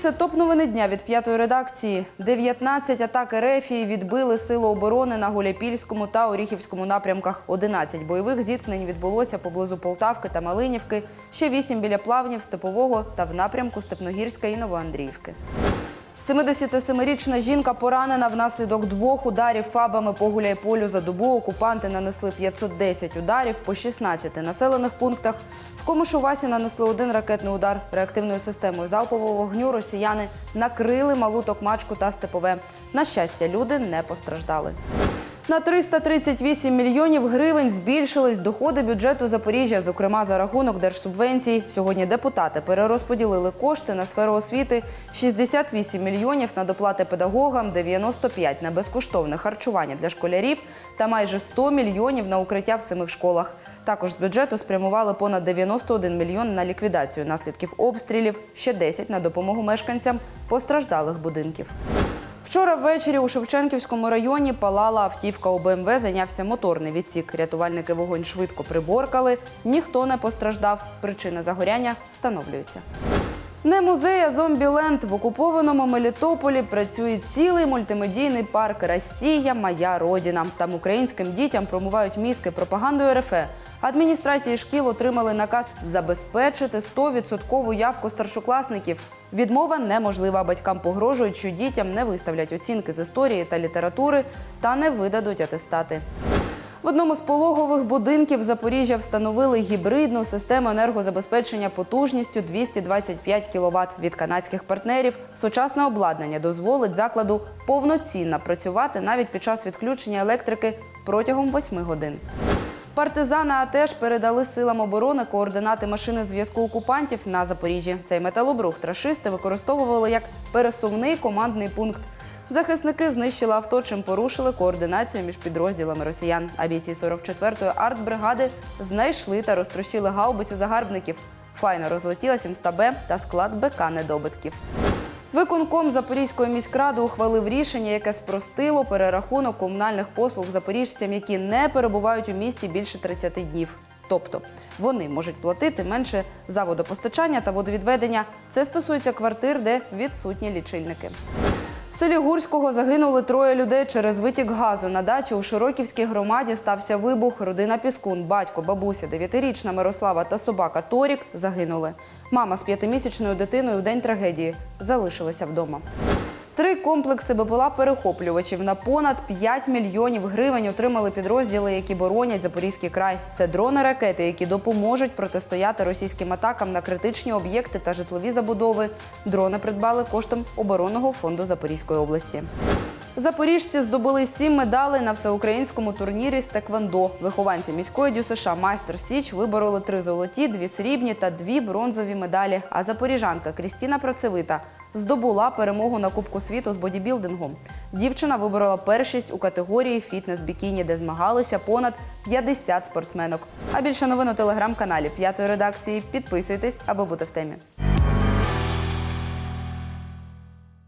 це топ новини дня від п'ятої редакції. 19 атак РФ відбили сили оборони на Гуляпільському та Оріхівському напрямках. 11 бойових зіткнень відбулося поблизу Полтавки та Малинівки. Ще 8 біля плавнів, Степового та в напрямку Степногірська і Новоандріївки. 77-річна жінка поранена внаслідок двох ударів фабами по Гуляйполю за добу. Окупанти нанесли 510 ударів по 16 населених пунктах. В Комишувасі нанесли один ракетний удар реактивною системою залпового вогню. Росіяни накрили малу токмачку та степове. На щастя, люди не постраждали. На 338 мільйонів гривень збільшились доходи бюджету Запоріжжя, зокрема за рахунок держсубвенцій. Сьогодні депутати перерозподілили кошти на сферу освіти 68 мільйонів на доплати педагогам, 95 на безкоштовне харчування для школярів та майже 100 мільйонів на укриття в самих школах. Також з бюджету спрямували понад 91 мільйон на ліквідацію наслідків обстрілів, ще 10 на допомогу мешканцям постраждалих будинків. Вчора ввечері у Шевченківському районі палала автівка у БМВ, зайнявся моторний відсік. Рятувальники вогонь швидко приборкали. Ніхто не постраждав. Причина загоряння встановлюється. Не музей, а зомбіленд. В окупованому Мелітополі працює цілий мультимедійний парк Росія, моя родина. Там українським дітям промивають мізки пропагандою РФ. Адміністрації шкіл отримали наказ забезпечити 100% явку старшокласників. Відмова неможлива. Батькам погрожують, що дітям не виставлять оцінки з історії та літератури та не видадуть атестати. Одному з пологових будинків Запоріжжя встановили гібридну систему енергозабезпечення потужністю 225 кВт від канадських партнерів. Сучасне обладнання дозволить закладу повноцінно працювати навіть під час відключення електрики протягом 8 годин. Партизани АТЕШ передали силам оборони координати машини зв'язку окупантів на Запоріжжі. Цей металобрухт рашисти використовували як пересувний командний пункт. Захисники знищили авто, чим порушили координацію між підрозділами росіян. А бійці 44-ї артбригади знайшли та розтрощили гаубицю загарбників. Файно розлетілася МСТБ та склад БК недобитків. Виконком Запорізької міськради ухвалив рішення, яке спростило перерахунок комунальних послуг запоріжцям, які не перебувають у місті більше 30 днів. Тобто вони можуть платити менше за водопостачання та водовідведення. Це стосується квартир, де відсутні лічильники. В селі Гурського загинули троє людей через витік газу. На дачі у Широківській громаді стався вибух. Родина Піскун, батько, бабуся, дев'ятирічна Мирослава та собака Торік загинули. Мама з п'ятимісячною дитиною в день трагедії залишилася вдома. Три комплекси БПЛА перехоплювачів на понад 5 мільйонів гривень отримали підрозділи, які боронять Запорізький край. Це дрони-ракети, які допоможуть протистояти російським атакам на критичні об'єкти та житлові забудови. Дрони придбали коштом оборонного фонду Запорізької області. Запоріжці здобули сім медалей на всеукраїнському турнірі з Теквондо. Вихованці міської ДЮСШ майстер Січ вибороли три золоті, дві срібні та дві бронзові медалі. А запоріжанка Крістіна Працевита здобула перемогу на Кубку світу з бодібілдингу. Дівчина виборола першість у категорії фітнес-бікіні, де змагалися понад 50 спортсменок. А більше новин у телеграм-каналі п'ятої редакції. Підписуйтесь, аби бути в темі.